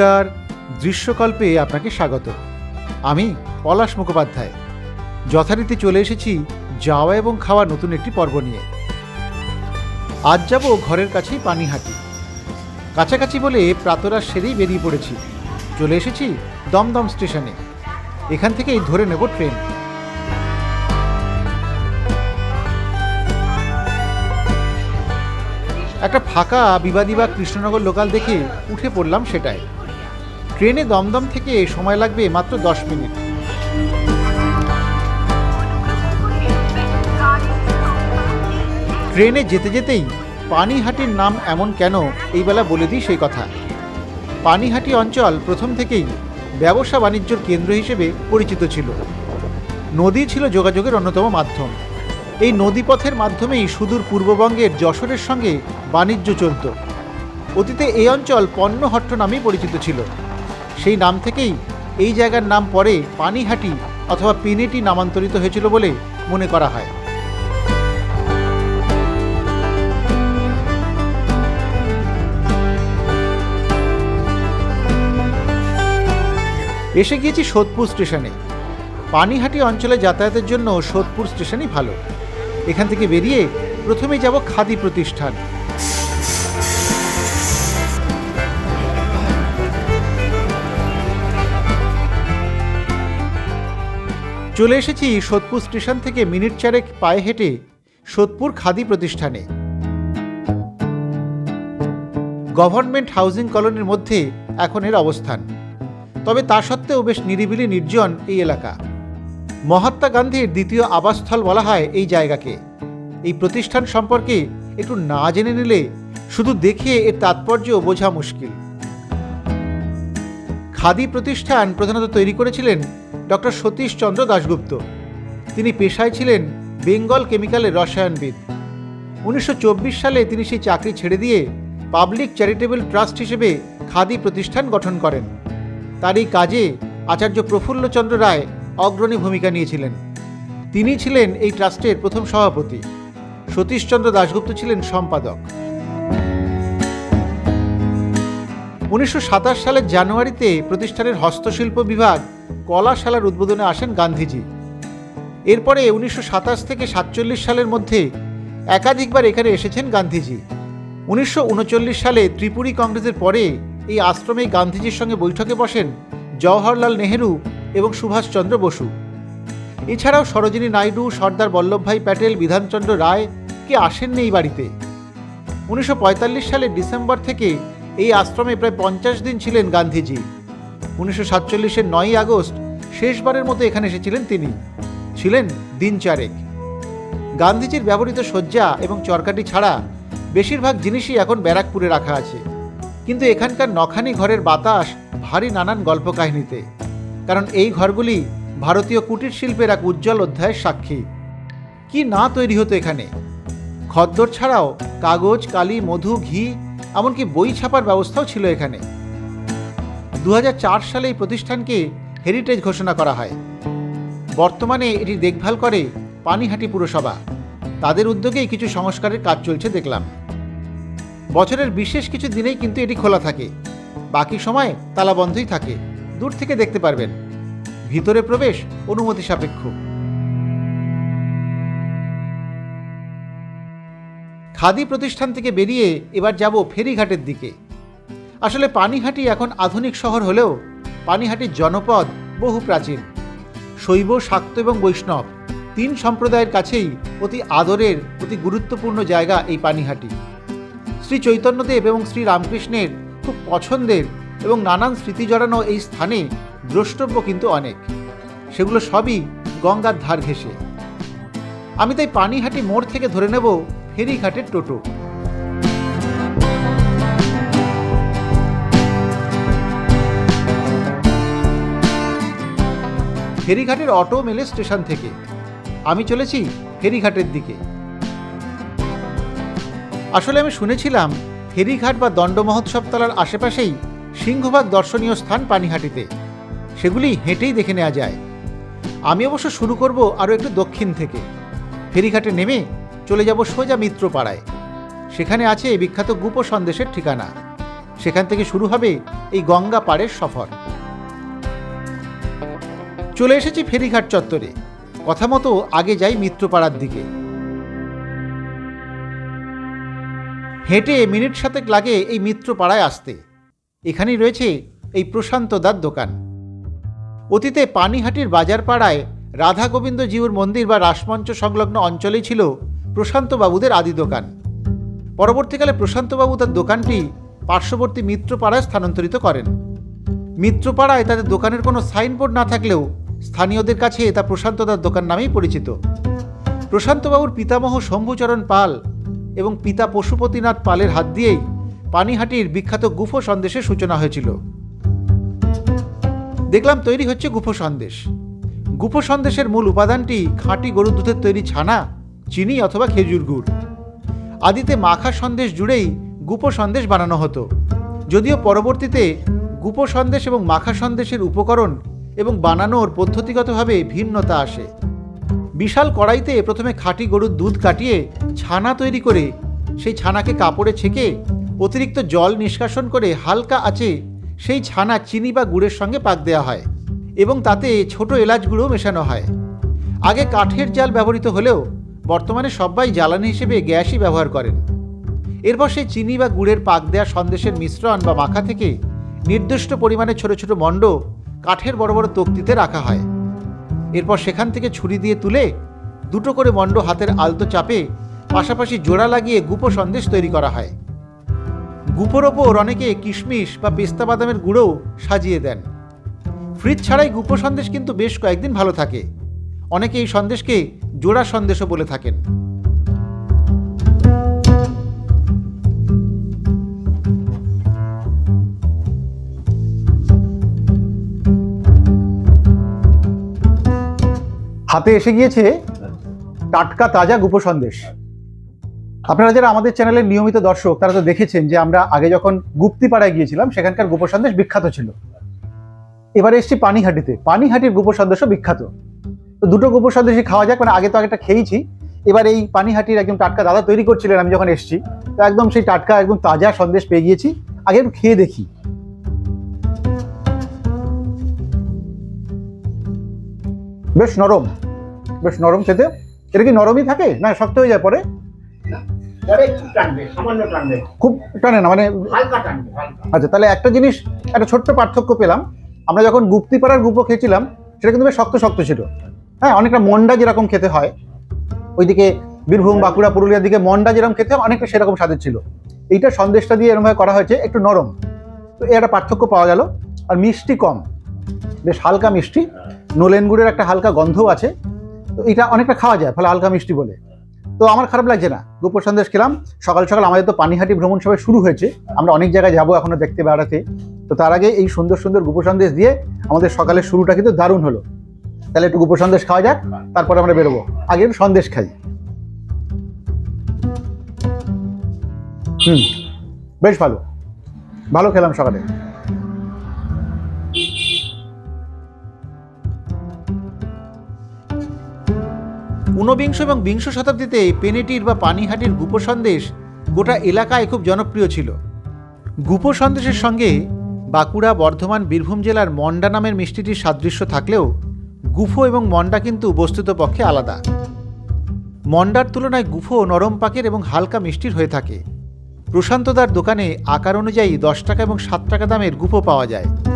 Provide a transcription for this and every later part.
নমস্কার দৃশ্যকল্পে আপনাকে স্বাগত। আমি পলাশ মুখোপাধ্যায়। যথারীতি চলে এসেছি যাওয়া এবং খাওয়া নতুন একটি পর্ব নিয়ে। আজ যাব ঘরের কাছেই পানিহাটি। কাছাকাছি বলে প্রাতরা সেরেই বেরিয়ে পড়েছি। চলে এসেছি দমদম স্টেশনে। এখান থেকেই ধরে নেব ট্রেন। একটা ফাঁকা বিবাদী বা কৃষ্ণনগর লোকাল দেখে উঠে পড়লাম সেটায় ট্রেনে দমদম থেকে সময় লাগবে মাত্র দশ মিনিট। ট্রেনে যেতে যেতেই পানিহাটির নাম এমন কেন এই বেলা বলে দিই সেই কথা। পানিহাটি অঞ্চল প্রথম থেকেই ব্যবসা বাণিজ্যর কেন্দ্র হিসেবে পরিচিত ছিল। নদী ছিল যোগাযোগের অন্যতম মাধ্যম। এই নদীপথের মাধ্যমেই সুদূর পূর্ববঙ্গের যশোরের সঙ্গে বাণিজ্য চলত। অতীতে এই অঞ্চল পণ্যহট্ট নামেই পরিচিত ছিল। সেই নাম থেকেই এই জায়গার নাম পরে পানিহাটি অথবা পিনেটি নামান্তরিত হয়েছিল বলে মনে করা হয়। এসে গিয়েছি সোদপুর স্টেশনে। পানিহাটি অঞ্চলে যাতায়াতের জন্য সোদপুর স্টেশনই ভালো। এখান থেকে বেরিয়ে প্রথমে যাব খাদি প্রতিষ্ঠান। চলে এসেছি সোদপুর স্টেশন থেকে মিনিট চারেক পায়ে হেঁটে সোদপুর খাদি প্রতিষ্ঠানে। গভর্নমেন্ট হাউজিং কলোনির মধ্যে এখন এর অবস্থান। তবে তা সত্ত্বেও বেশ নিরিবিলি নির্জন এই এলাকা। মহাত্মা গান্ধীর দ্বিতীয় আবাসস্থল বলা হয় এই জায়গাকে। এই প্রতিষ্ঠান সম্পর্কে একটু না জেনে নিলে শুধু দেখে এর তাৎপর্য বোঝা মুশকিল। খাদি প্রতিষ্ঠান প্রধানত তৈরি করেছিলেন ডক্টর সতীশ চন্দ্র দাশগুপ্ত। তিনি পেশায় ছিলেন বেঙ্গল কেমিক্যালের রসায়নবিদ। উনিশশো চব্বিশ সালে তিনি সেই চাকরি ছেড়ে দিয়ে পাবলিক চ্যারিটেবল ট্রাস্ট হিসেবে খাদি প্রতিষ্ঠান গঠন করেন। তার এই কাজে আচার্য প্রফুল্লচন্দ্র রায় অগ্রণী ভূমিকা নিয়েছিলেন। তিনি ছিলেন এই ট্রাস্টের প্রথম সভাপতি। সতীশচন্দ্র দাশগুপ্ত ছিলেন সম্পাদক। উনিশশো সাতাশ সালের জানুয়ারিতে প্রতিষ্ঠানের হস্তশিল্প বিভাগ কলাশালার উদ্বোধনে আসেন গান্ধীজি। এরপরে উনিশশো সাতাশ থেকে সাতচল্লিশ সালের মধ্যে একাধিকবার এখানে এসেছেন গান্ধীজি। উনিশশো উনচল্লিশ সালে ত্রিপুরী কংগ্রেসের পরে এই আশ্রমে গান্ধীজির সঙ্গে বৈঠকে বসেন জওহরলাল নেহেরু এবং সুভাষচন্দ্র বসু। এছাড়াও সরোজিনী নাইডু, সর্দার বল্লভভাই প্যাটেল, বিধানচন্দ্র রায় কে আসেননি এই বাড়িতে। উনিশশো পঁয়তাল্লিশ সালের ডিসেম্বর থেকে এই আশ্রমে প্রায় পঞ্চাশ দিন ছিলেন গান্ধীজি। উনিশশো সাতচল্লিশের নয়ই আগস্ট শেষবারের মতো এখানে এসেছিলেন তিনি। ছিলেন দিন চারেক। গান্ধীজির ব্যবহৃত শয্যা এবং চরকাটি ছাড়া বেশিরভাগ জিনিসই এখন ব্যারাকপুরে রাখা আছে। কিন্তু এখানকার নখানি ঘরের বাতাস ভারী নানান গল্প কাহিনীতে কারণ এই ঘরগুলি ভারতীয় কুটির শিল্পের এক উজ্জ্বল অধ্যায়ের সাক্ষী। কি না তৈরি হতো এখানে? খদ্দর ছাড়াও কাগজ, কালি, মধু, ঘি, এমনকি বই ছাপার ব্যবস্থাও ছিল এখানে। দু হাজার চার সালে এই প্রতিষ্ঠানকে হেরিটেজ ঘোষণা করা হয়। বর্তমানে এটি দেখভাল করে পানিহাটি পুরসভা। তাদের উদ্যোগেই কিছু সংস্কারের কাজ চলছে দেখলাম। বছরের বিশেষ কিছু দিনেই কিন্তু এটি খোলা থাকে। বাকি সময় তালা বন্ধই থাকে। দূর থেকে দেখতে পারবেন। ভিতরে প্রবেশ অনুমতি সাপেক্ষ। খাদি প্রতিষ্ঠান থেকে বেরিয়ে এবার যাব ফেরিঘাটের দিকে। আসলে পানিহাটি এখন আধুনিক শহর হলেও পানিহাটির জনপদ বহু প্রাচীন। শৈব, শাক্ত এবং বৈষ্ণব তিন সম্প্রদায়ের কাছেই অতি আদরের, অতি গুরুত্বপূর্ণ জায়গা এই পানিহাটি। শ্রী চৈতন্যদেব এবং শ্রী রামকৃষ্ণের খুব পছন্দের এবং নানান স্মৃতি জড়ানো এই স্থানে দ্রষ্টব্য কিন্তু অনেক। সেগুলো সবই গঙ্গার ধার ঘেঁষে। আমি তাই পানিহাটি মোড় থেকে ধরে নেব ফেরিঘাটের টোটো। ফেরিঘাটের অটো মেলে স্টেশন থেকে। আমি চলেছি ফেরিঘাটের দিকে। আসলে আমি শুনেছিলাম, ফেরিঘাট বা দণ্ড মহোৎসব তলার আশেপাশেই সিংহভাগ দর্শনীয় স্থান পানিহাটিতে। সেগুলি হেঁটেই দেখে নেওয়া যায়। আমি অবশ্য শুরু করব আরও একটু দক্ষিণ থেকে। ফেরিঘাটে নেমে চলে যাব সোজা মিত্রপাড়ায়। সেখানে আছে বিখ্যাত গুপ সন্দেশের ঠিকানা। সেখান থেকে শুরু হবে এই গঙ্গা পাড়ের সফর। চলে এসেছি ফেরিঘাট চত্বরে। কথা মতো আগে যাই মিত্রপাড়ার দিকে। হেঁটে মিনিট সাতেক লাগে এই মিত্রপাড়ায় আসতে। এখানেই রয়েছে এই প্রশান্ত দার দোকান। অতীতে পানিহাটির বাজার পাড়ায় রাধা গোবিন্দ জিউর মন্দির বা রাসমঞ্চ সংলগ্ন অঞ্চলেই ছিল প্রশান্ত বাবুদের আদি দোকান। পরবর্তীকালে প্রশান্তবাবু তার দোকানটি পার্শ্ববর্তী মিত্রপাড়ায় স্থানান্তরিত করেন। মিত্রপাড়ায় তাদের দোকানের কোনো সাইনবোর্ড না থাকলেও স্থানীয়দের কাছে তা প্রশান্তদার দোকান নামেই পরিচিত। প্রশান্তবাবুর পিতামহ শম্ভুচরণ পাল এবং পিতা পশুপতিনাথ পালের হাত দিয়েই পানিহাটির বিখ্যাত গুফো সন্দেশের সূচনা হয়েছিল। দেখলাম তৈরি হচ্ছে গুফো সন্দেশ। গুফো সন্দেশের মূল উপাদানটি খাঁটি গরুর দুধের তৈরি ছানা, চিনি অথবা খেজুর গুড়। আদিতে মাখা সন্দেশ জুড়েই গুপো সন্দেশ বানানো হতো। যদিও পরবর্তীতে গুপো সন্দেশ এবং মাখা সন্দেশের উপকরণ এবং বানানোর পদ্ধতিগতভাবে ভিন্নতা আসে। বিশাল কড়াইতে প্রথমে খাঁটি গরুর দুধ কাটিয়ে ছানা তৈরি করে, সেই ছানাকে কাপড়ে ছেঁকে অতিরিক্ত জল নিষ্কাশন করে হালকা আঁচে সেই ছানা চিনি বা গুড়ের সঙ্গে পাক দেওয়া হয় এবং তাতে ছোট এলাচ গুঁড়ো মেশানো হয়। আগে কাঠের জাল ব্যবহৃত হলেও বর্তমানে সবাই জ্বালানি হিসেবে গ্যাসই ব্যবহার করেন। এরপর সেই চিনি বা গুড়ের পাক দেওয়া সন্দেশের মিশ্রণ বা মাখা থেকে নির্দিষ্ট পরিমাণে ছোট ছোট মণ্ড কাঠের বড় বড় তক্তিতে রাখা হয়। এরপর সেখান থেকে ছুরি দিয়ে তুলে দুটো করে মণ্ড হাতের আলতো চাপে পাশাপাশি জোড়া লাগিয়ে গুপো সন্দেশ তৈরি করা হয়। গুপোর ওপর অনেকে কিশমিশ বা পেস্তা বাদামের গুঁড়োও সাজিয়ে দেন। ফ্রিজ ছাড়াই গুপো সন্দেশ কিন্তু বেশ কয়েকদিন ভালো থাকে। অনেকে এই সন্দেশকে জোড়া সন্দেশও বলে থাকেন। হাতে এসে গিয়েছে টাটকা তাজা গুপ সন্দেশ। আপনারা যারা আমাদের চ্যানেলের নিয়মিত দর্শক, তারা তো দেখেছেন যে আমরা আগে যখন গুপ্তিপাড়ায় গিয়েছিলাম, সেখানকার গুপো সন্দেশ বিখ্যাত ছিল। এবারে এসছি পানিহাটিতে। পানিহাটির গুপো সন্দেশও বিখ্যাত। তো দুটো গোবর সন্দেশই খাওয়া যাক মানে আগে তো আগেটা খেয়েছি। এবার এই পানিহাটির একদম টাটকা দাদা তৈরি করছিলেন, আমি যখন এসেছি, তো একদম সেই টাটকা, একদম তাজা সন্দেশ পেয়ে গিয়েছি। আগে একটু খেয়ে দেখি। বেশ নরম বেশ নরম খেতে। এটা কি নরমই থাকে না শক্ত হয়ে যায় পরে? পরে টানবে টানবে। খুব টানে না মানে আচ্ছা তাহলে একটা জিনিস একটা ছোট্ট পার্থক্য পেলাম। আমরা যখন গুপ্তিপাড়ার গুপো খেয়েছিলাম সেটা কিন্তু বেশ শক্ত শক্ত ছিল। হ্যাঁ অনেকটা মন্ডা যেরকম খেতে হয় ওইদিকে বীরভূম বাঁকুড়া পুরুলিয়ার দিকে মন্ডা যেরকম খেতে হয় অনেকটা সেরকম স্বাদের ছিল। এইটা সন্দেশটা দিয়ে এরকমভাবে করা হয়েছে একটু নরম। তো এর একটা পার্থক্য পাওয়া গেল আর মিষ্টি কম বেশ হালকা মিষ্টি। নোলেন গুড়ের একটা হালকা গন্ধও আছে। তো এটা অনেকটা খাওয়া যায়, ফলে হালকা মিষ্টি বলে। তো আমার খারাপ লাগছে না। দুপুর সন্দেশ খেলাম। সকাল সকাল আমাদের তো পানিহাটি ভ্রমণ সবাই শুরু হয়েছে। আমরা অনেক জায়গায় যাব এখনও দেখতে বেড়াতে। তো তার আগে এই সুন্দর সুন্দর গুপো সন্দেশ দিয়ে আমাদের সকালের শুরুটা কিন্তু দারুণ হলো। তাহলে একটু গুপো সন্দেশ খাওয়া যাক, তারপরে আমরা বেরোবো। আগে সন্দেশ খাই। হুম, বেশ ভালো। ভালো খেলাম সকালে। ঊনবিংশ এবং বিংশ শতাব্দীতে পেনেটির বা পানিহাটির গুপো সন্দেশ গোটা এলাকায় খুব জনপ্রিয় ছিল। গুপো সন্দেশের সঙ্গে বাঁকুড়া, বর্ধমান, বীরভূম জেলার মন্ডা নামের মিষ্টিটির সাদৃশ্য থাকলেও গুফো এবং মন্ডা কিন্তু বস্তুত পক্ষে আলাদা। মন্ডার তুলনায় গুফো নরম পাকের এবং হালকা মিষ্টির হয়ে থাকে। প্রশান্তদার দোকানে আকার অনুযায়ী দশ টাকা এবং সাত টাকা দামের গুফো পাওয়া যায়।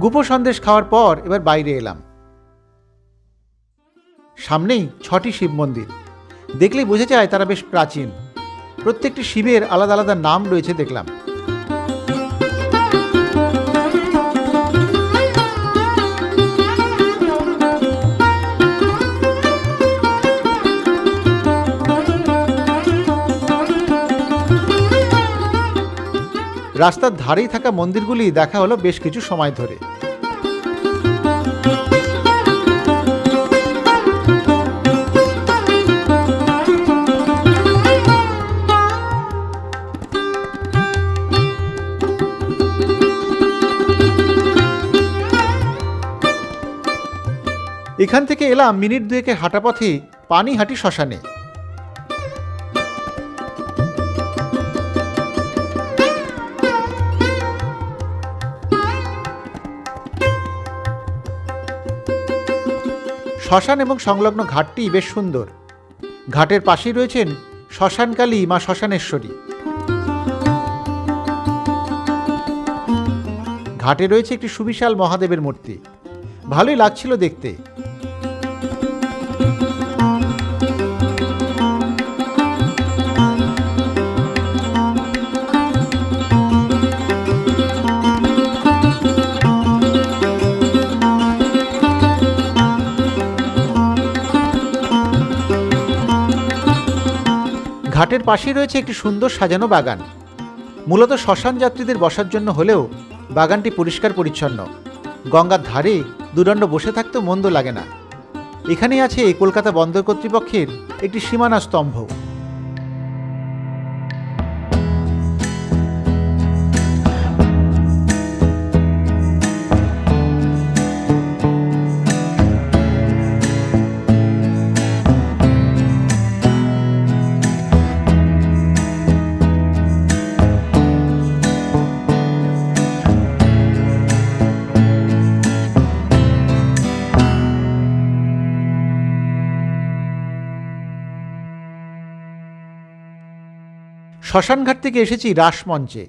গুপো সন্দেশ খাওয়ার পর এবার বাইরে এলাম। সামনেই ছটি শিব মন্দির। দেখলেই বোঝা যায় তারা বেশ প্রাচীন। প্রত্যেকটি শিবের আলাদা আলাদা নাম রয়েছে দেখলাম। রাস্তার ধারেই থাকা মন্দিরগুলি দেখা হলো বেশ কিছু সময় ধরে। এখান থেকে এলাম মিনিট দুয়েকের হাঁটা পথে পানিহাটি শ্মশানে। শ্মশান এবং সংলগ্ন ঘাটটি বেশ সুন্দর। ঘাটের পাশেই রয়েছেন শ্মশানকালী মা শ্মশানেশ্বরী। ঘাটে রয়েছে একটি সুবিশাল মহাদেবের মূর্তি। ভালোই লাগছিল দেখতে। ঘাটের পাশেই রয়েছে একটি সুন্দর সাজানো বাগান। মূলত শ্মশান যাত্রীদের বসার জন্য হলেও বাগানটি পরিষ্কার পরিচ্ছন্ন। গঙ্গার ধারে দুদণ্ড বসে থাকতেও মন্দ লাগে না। এখানেই আছে কলকাতা বন্দর কর্তৃপক্ষের একটি সীমানা স্তম্ভ। শ্মশানঘাট থেকে এসেছি রাসমঞ্চে।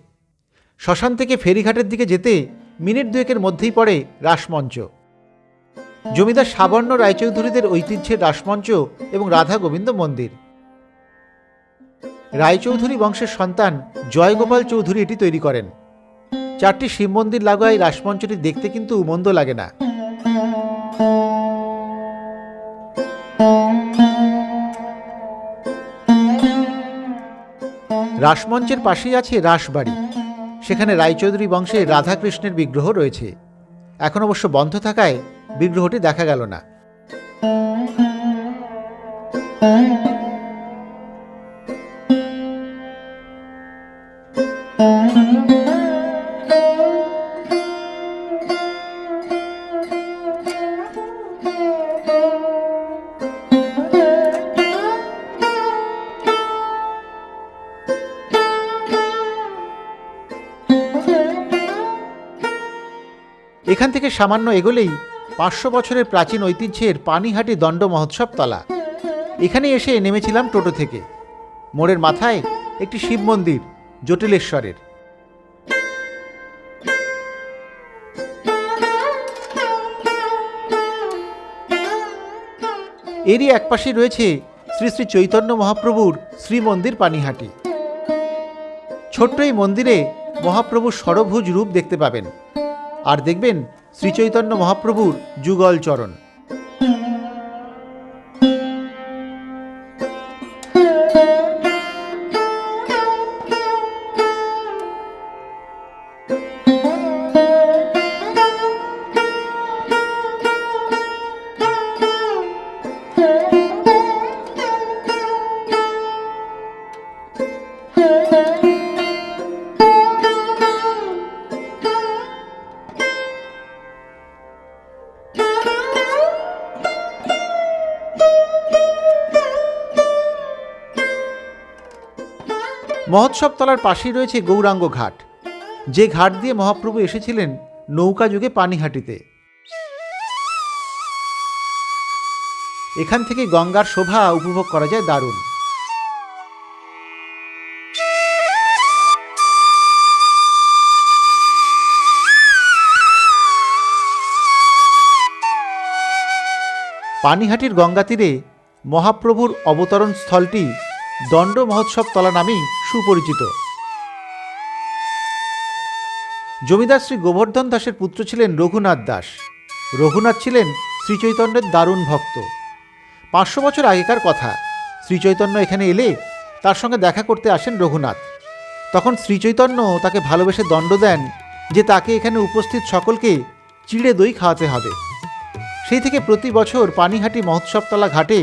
শ্মশান থেকে ফেরিঘাটের দিকে যেতে মিনিট দুয়েকের মধ্যেই পড়ে রাসমঞ্চ। জমিদার সাবর্ণ রায়চৌধুরীদের ঐতিহ্যের রাসমঞ্চ এবং রাধা গোবিন্দ মন্দির। রায়চৌধুরী বংশের সন্তান জয়গোপাল চৌধুরী এটি তৈরি করেন। চারটি শিব মন্দির লাগোয়া রাসমঞ্চটি দেখতে কিন্তু মন্দ লাগে না। রাসমঞ্চের পাশেই আছে রাসবাড়ি। সেখানে রায়চৌধুরী বংশে রাধাকৃষ্ণের বিগ্রহ রয়েছে। এখন অবশ্য বন্ধ থাকায় বিগ্রহটি দেখা গেল না। সামান্য এগোলেই পাঁচশো বছরের প্রাচীন ঐতিহ্যের পানিহাটি দণ্ড মহোৎসব তলা। এখানে এসে নেমেছিলাম টোটো থেকে। মোড়ের মাথায় একটি শিব মন্দির, জটিলেশ্বরের। এরই একপাশে রয়েছে শ্রী শ্রী চৈতন্য মহাপ্রভুর শ্রীমন্দির পানিহাটি। ছোট্ট এই মন্দিরে মহাপ্রভুর ষড়ভুজ রূপ দেখতে পাবেন। আর দেখবেন শ্রীচৈতন্য মহাপ্রভুর যুগল মহোৎসব তলার পাশেই রয়েছে গৌরাঙ্গ ঘাট। যে ঘাট দিয়ে মহাপ্রভু এসেছিলেন নৌকা যুগে পানিহাটিতে। এখান থেকে গঙ্গার শোভা উপভোগ করা যায় দারুণ। পানিহাটির গঙ্গা তীরে মহাপ্রভুর অবতরণ স্থলটি দণ্ড মহোৎসব তলা নামেই সুপরিচিত। জমিদার শ্রী গোবর্ধন দাসের পুত্র ছিলেন রঘুনাথ দাস। রঘুনাথ ছিলেন শ্রীচৈতন্যের দারুণ ভক্ত। পাঁচশো বছর আগেকার কথা, শ্রীচৈতন্য এখানে এলে তার সঙ্গে দেখা করতে আসেন রঘুনাথ। তখন শ্রীচৈতন্য তাকে ভালোবেসে দণ্ড দেন যে তাকে এখানে উপস্থিত সকলকে চিড়ে দই খাওয়াতে হবে। সেই থেকে প্রতি বছর পানিহাটি মহোৎসবতলা ঘাটে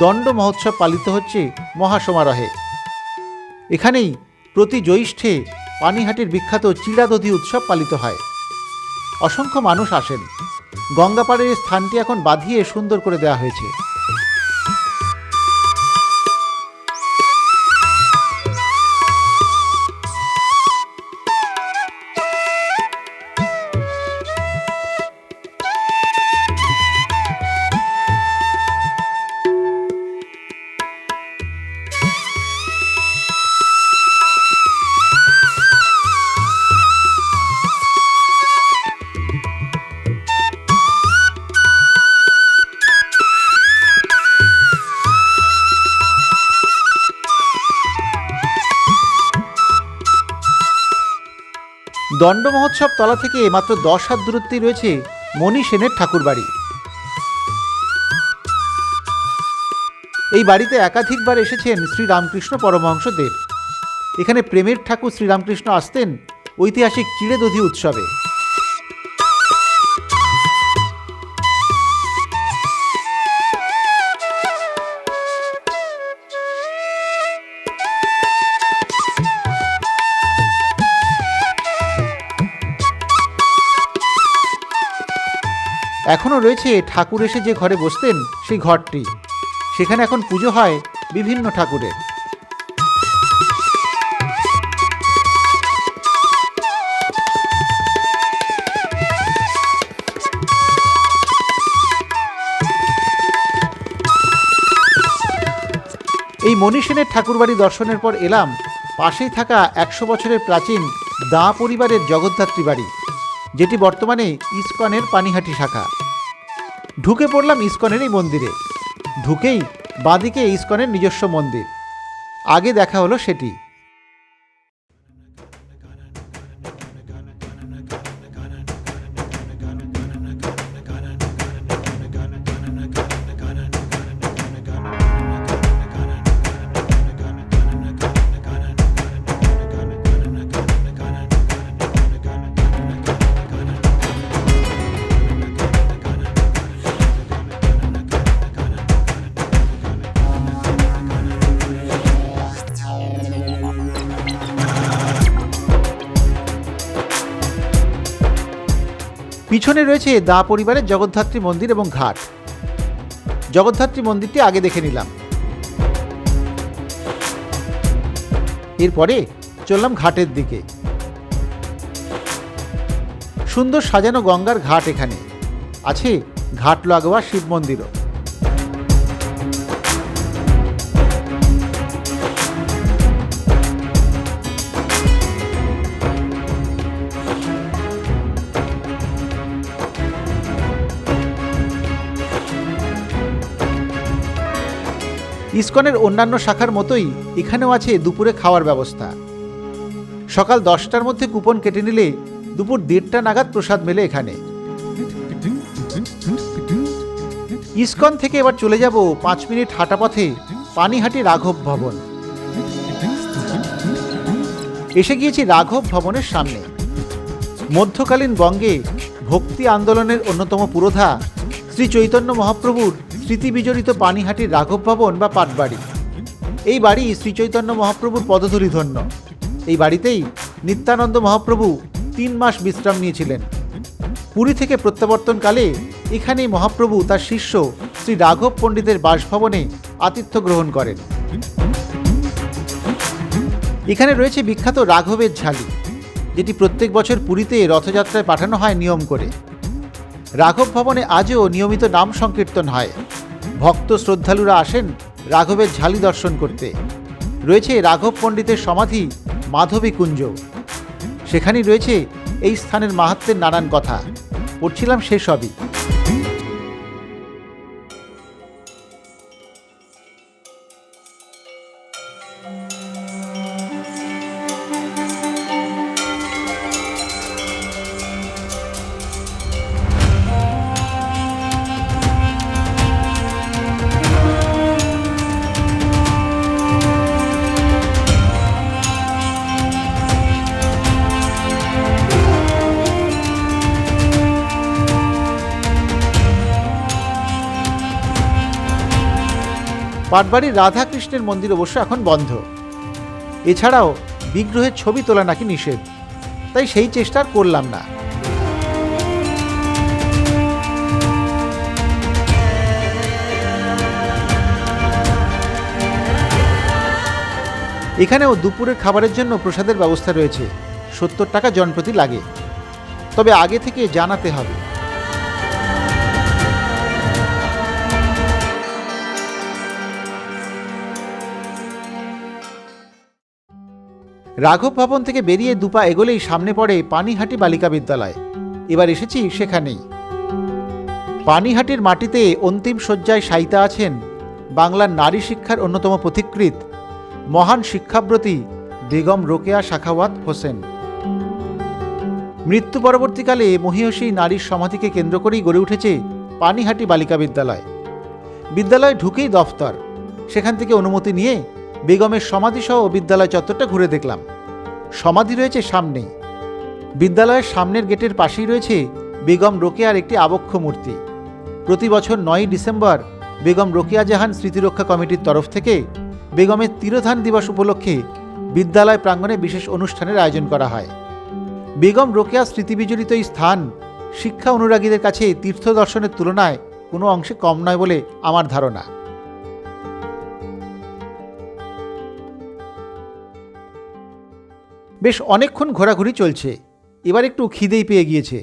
দণ্ড মহোৎসব পালিত হচ্ছে মহাসমারোহে। এখানেই প্রতি জ্যৈষ্ঠে পানিহাটির বিখ্যাত চিড়াদধি উৎসব পালিত হয়। অসংখ্য মানুষ আসেন। গঙ্গাপাড়ের স্থানটি এখন বাঁধিয়ে সুন্দর করে দেওয়া হয়েছে। দণ্ড মহোৎসব তলা থেকে মাত্র দশ হাত দূরত্বেই রয়েছে মণি সেনের ঠাকুর বাড়ি এই বাড়িতে একাধিকবার এসেছেন শ্রীরামকৃষ্ণ পরমহংসদেব। এখানে প্রেমের ঠাকুর শ্রীরামকৃষ্ণ আসতেন ঐতিহাসিক চিড়ে দধি উৎসবে। এখনও রয়েছে ঠাকুর এসে যে ঘরে বসতেন, সেই ঘরটি। সেখানে এখন পুজো হয় বিভিন্ন ঠাকুরের। এই মনীষেনের ঠাকুরবাড়ি দর্শনের পর এলাম, পাশেই থাকা একশো বছরের প্রাচীন দাঁ পরিবারের জগদ্ধাত্রী বাড়ি। যেটি বর্তমানে ইস্কনের পানিহাটি শাখা। ঢুকে পড়লাম ইস্কনের এই মন্দিরে। ঢুকেই বাঁদিকে ইস্কনের নিজস্ব মন্দির। আগে দেখা হলো সেটি। পিছনে রয়েছে দা পরিবারের জগদ্ধাত্রী মন্দির এবং ঘাট। জগদ্ধাত্রী মন্দিরটি আগে দেখে নিলাম। এরপরে চললাম ঘাটের দিকে। সুন্দর সাজানো গঙ্গার ঘাট এখানে। আছে ঘাট লাগোয়া শিব মন্দিরও। ইসকনের অন্যান্য শাখার মতোই এখানেও আছে দুপুরে খাওয়ার ব্যবস্থা। সকাল দশটার মধ্যে কুপন কেটে নিলে দুপুর দেড়টা নাগাদ প্রসাদ মেলে এখানে। ইসকন থেকে এবার চলে যাব পাঁচ মিনিট হাঁটা পথে পানিহাটি রাঘব ভবন। এসে গিয়েছি রাঘব ভবনের সামনে। মধ্যকালীন বঙ্গে ভক্তি আন্দোলনের অন্যতম পুরোধা শ্রী চৈতন্য মহাপ্রভুর স্মৃতি বিজড়িত পানিহাটির রাঘব ভবন বা পাটবাড়ি। এই বাড়ি শ্রী চৈতন্য মহাপ্রভুর পদধূলি ধন্য এই বাড়িতেই নিত্যানন্দ মহাপ্রভু তিন মাস বিশ্রাম নিয়েছিলেন। পুরী থেকে প্রত্যাবর্তনকালে এখানেই মহাপ্রভু তার শিষ্য শ্রী রাঘব পণ্ডিতের বাসভবনে আতিথ্য গ্রহণ করেন। এখানে রয়েছে বিখ্যাত রাঘবের ঝালি, যেটি প্রত্যেক বছর পুরীতে রথযাত্রায় পাঠানো হয় নিয়ম করে। রাঘব ভবনে আজও নিয়মিত নাম সংকীর্তন হয়। ভক্ত শ্রদ্ধালুরা আসেন রাঘবের ঝালি দর্শন করতে। রয়েছে রাঘব পণ্ডিতের সমাধি, মাধবী কুঞ্জ। সেখানেই রয়েছে এই স্থানের মাহাত্মের নানান কথা। পড়ছিলাম সেসবই পাটবাড়ির রাধাকৃষ্ণের মন্দির অবশ্য এখন বন্ধ। এছাড়াও বিগ্রহের ছবি তোলা নাকি নিষেধ, তাই সেই চেষ্টা করলাম না। এখানেও দুপুরের খাবারের জন্য প্রসাদের ব্যবস্থা রয়েছে, সত্তর টাকা জনপ্রতি লাগে। তবে আগে থেকে জানাতে হবে। রাঘব ভবন থেকে বেরিয়ে দুপা এগোলেই সামনে পড়ে পানিহাটি বালিকা বিদ্যালয়। এবার এসেছি সেখানেই। পানিহাটির মাটিতে অন্তিম শয্যায় সাইতা আছেন বাংলার নারী শিক্ষার অন্যতম পথিকৃৎ, মহান শিক্ষাব্রতী বেগম রোকেয়া শাখাওয়াত হোসেন। মৃত্যু পরবর্তীকালে মহিয়সী নারীর সমাধিকে কেন্দ্র করেই গড়ে উঠেছে পানিহাটি বালিকা বিদ্যালয়। বিদ্যালয়ে ঢুকেই দফতর। সেখান থেকে অনুমতি নিয়ে বেগমের সমাধিসহ বিদ্যালয় চত্বরটা ঘুরে দেখলাম। সমাধি রয়েছে সামনেই। বিদ্যালয়ের সামনের গেটের পাশেই রয়েছে বেগম রোকেয়ার একটি আবক্ষ মূর্তি। প্রতি বছর নয়ই ডিসেম্বর বেগম রোকেয়া জাহান স্মৃতিরক্ষা কমিটির তরফ থেকে বেগমের তিরোধান দিবস উপলক্ষে বিদ্যালয় প্রাঙ্গণে বিশেষ অনুষ্ঠানের আয়োজন করা হয়। বেগম রোকেয়া স্মৃতিবিজড়িত এই স্থান শিক্ষা অনুরাগীদের কাছে তীর্থ দর্শনের তুলনায় কোনো অংশে কম নয় বলে আমার ধারণা। বেশ অনেকক্ষণ ঘোরাঘুরি চলছে। এবার একটু খিদেই পেয়ে গিয়েছে।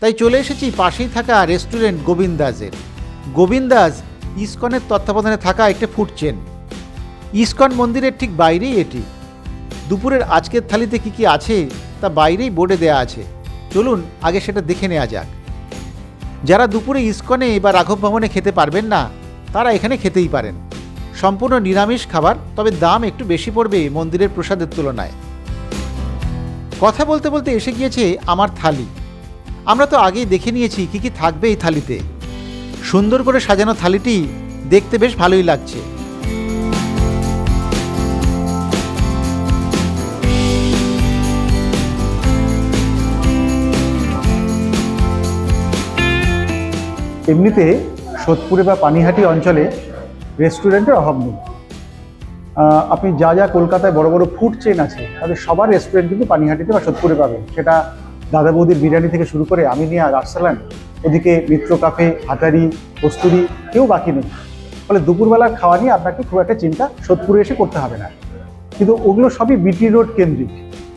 তাই চলে এসেছি পাশেই থাকা রেস্টুরেন্ট গোবিন্দাজের গোবিন্দাজ ইস্কনের তত্ত্বাবধানে থাকা একটা ফুড চেন। ইসকন মন্দিরের ঠিক বাইরেই এটি। দুপুরের আজকের থালিতে কি কি আছে তা বাইরেই বোর্ডে দেয়া আছে। চলুন আগে সেটা দেখে নেওয়া যাক। যারা দুপুরে ইস্কনে বা রাঘব ভবনে খেতে পারবেন না, তারা এখানে খেতেই পারেন। সম্পূর্ণ নিরামিষ খাবার, তবে দাম একটু বেশি পড়বে মন্দিরের প্রসাদের তুলনায়। কথা বলতে বলতে এসে গিয়েছে আমার থালি। আমরা তো আগেই দেখে নিয়েছি কি কি থাকবে এই থালিতে। সুন্দর করে সাজানো থালিটি দেখতে বেশ ভালোই লাগছে। এমনিতে সোদপুরে বা পানিহাটি অঞ্চলে রেস্টুরেন্টের অভাব নেই। আপনি যা যা কলকাতায় বড় বড় ফুড চেন আছে তাদের সবার রেস্টুরেন্ট কিন্তু পানিহাটিতে বা সোদপুরে পাবেন। সেটা দাদা বৌদির বিরিয়ানি থেকে শুরু করে আমি আমিনিয়া রার্সালান ওদিকে মিত্র কাফে হাটারি, কস্তুরি, কেউ বাকি নেই। ফলে দুপুরবেলার খাওয়া নিয়ে আপনাকে খুব একটা চিন্তা সোদপুরে এসে করতে হবে না। কিন্তু ওগুলো সবই বিটি রোড কেন্দ্রিক।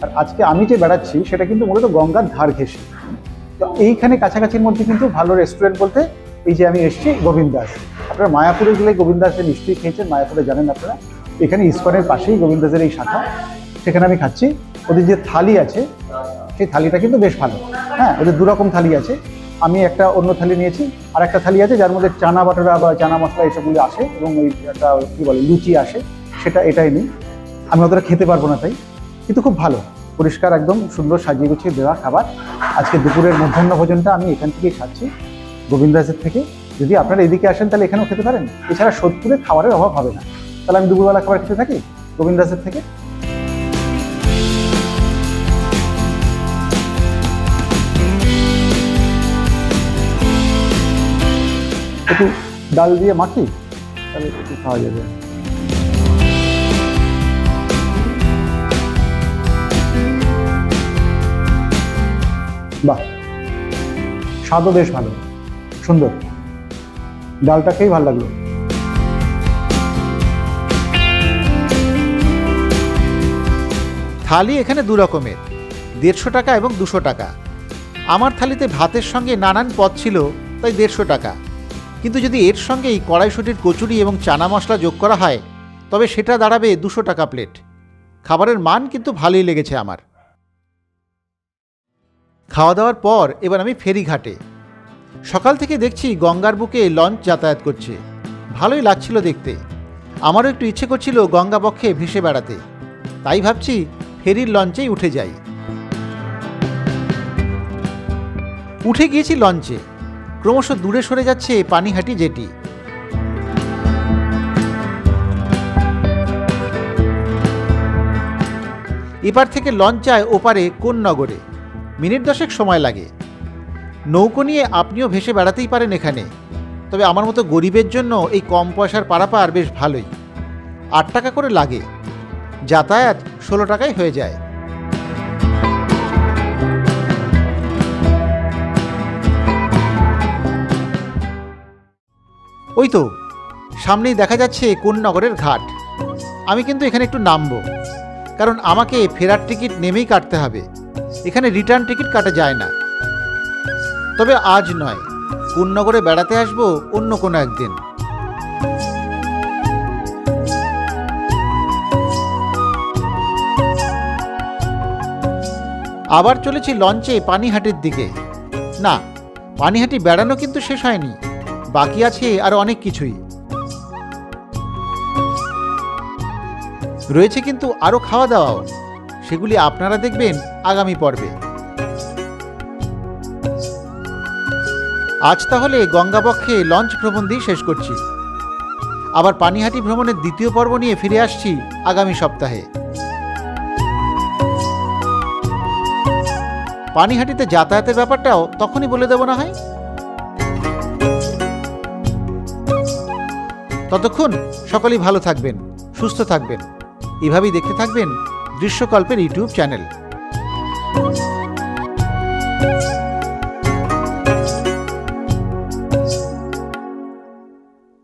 আর আজকে আমি যে বেড়াচ্ছি, সেটা কিন্তু মূলত গঙ্গার ধার ঘেঁষে। তো এইখানে কাছাকাছির মধ্যে কিন্তু ভালো রেস্টুরেন্ট বলতে এই যে আমি এসেছি গোবিন্দাস। আপনারা মায়াপুরে গেলে গোবিন্দাসে নিশ্চয়ই খেয়েছেন, মায়াপুরে জানেন আপনারা। এখানে ইস্কনের পাশেই গোবিন্দাসের এই শাখা। সেখানে আমি খাচ্ছি। ওদের যে থালি আছে, সেই থালিটা কিন্তু বেশ ভালো। হ্যাঁ ওদের দু রকম থালি আছে। আমি একটা অন্য থালি নিয়েছি, আর একটা থালি আছে যার মধ্যে চানা বাটারা বা চানা মশলা এসবগুলো আসে এবং ওই একটা, কী বলে, লুচি আসে। সেটা, এটাই নেই। আমি অতটা খেতে পারব না তাই। কিন্তু খুব ভালো। পরিষ্কার একদম সুন্দর সাজিয়ে গুছিয়ে দেওয়া খাবার। আজকে দুপুরের মধ্যাহ্ন ভোজনটা আমি এখান থেকেই খাচ্ছি, গোবিন্দাসের থেকে। যদি আপনারা এদিকে আসেন, তাহলে এখানেও খেতে পারেন। এছাড়া সোদপুরে খাবারের অভাব হবে না। তাহলে আমি দুপুরবেলা খাবার খেতে থাকি? গোবিন্দাসের থেকে? একটু ডাল দিয়ে মাখি, তাহলে একটু খাওয়া যাবে। বাহ, স্বাদও বেশ ভালো, সুন্দর। ডালটা খেয়েই ভালো লাগল। থালি এখানে দু রকমের, দেড়শো টাকা এবং দুশো টাকা। আমার থালিতে ভাতের সঙ্গে নানান পদ ছিল, তাই দেড়শো টাকা। কিন্তু যদি এর সঙ্গে এই কড়াইশুটির কচুরি এবং চানা মশলা যোগ করা হয়, তবে সেটা দাঁড়াবে দুশো টাকা প্লেট। খাবারের মান কিন্তু ভালোই লেগেছে আমার। খাওয়া দাওয়ার পর এবার আমি ফেরিঘাটে। সকাল থেকে দেখছি গঙ্গার বুকে লঞ্চ যাতায়াত করছে। ভালোই লাগছিল দেখতে। আমারও একটু ইচ্ছে করছিল গঙ্গা বক্ষে ভেসে বেড়াতে। তাই ভাবছি ফেরির লঞ্চেই উঠে যাই। উঠে গিয়েছি লঞ্চে। ক্রমশ দূরে সরে যাচ্ছে পানিহাটি জেটি। এপার থেকে লঞ্চ যায় ওপারে কোন নগরে মিনিট দশেক সময় লাগে। নৌকো নিয়ে আপনিও ভেসে বেড়াতেই পারেন এখানে। তবে আমার মতো গরিবের জন্য এই কম পয়সার পারাপার বেশ ভালোই। আট টাকা করে লাগে। যাতায়াত ষোলো টাকায় হয়ে যায়। ওই তো, সামনেই দেখা যাচ্ছে কোন নগরের ঘাট। আমি কিন্তু এখানে একটু নামবো, কারণ আমাকে ফেরার টিকিট নেমেই কাটতে হবে। এখানে রিটার্ন টিকিট কাটা যায় না। তবে আজ নয়, কোন্নগরে বেড়াতে আসব অন্য কোনো একদিন। আবার চলেছি লঞ্চে পানিহাটির দিকে। না, পানিহাটি বেড়ানো কিন্তু শেষ হয়নি। বাকি আছে আর অনেক কিছুই। রয়েছে কিন্তু আরও খাওয়া দাওয়াও সেগুলি আপনারা দেখবেন আগামী পর্বে। আজ তাহলে গঙ্গাবক্ষে লঞ্চ ভ্রমণ দিয়ে শেষ করছি। আবার পানিহাটি ভ্রমণের দ্বিতীয় পর্ব নিয়ে ফিরে আসছি আগামী সপ্তাহে। পানিহাটিতে যাতায়াতের ব্যাপারটাও তখনই বলে দেব না হয়। ততক্ষণ সকলেই ভালো থাকবেন, সুস্থ থাকবেন। এভাবেই দেখতে থাকবেন দৃশ্যকল্পের ইউটিউব চ্যানেল।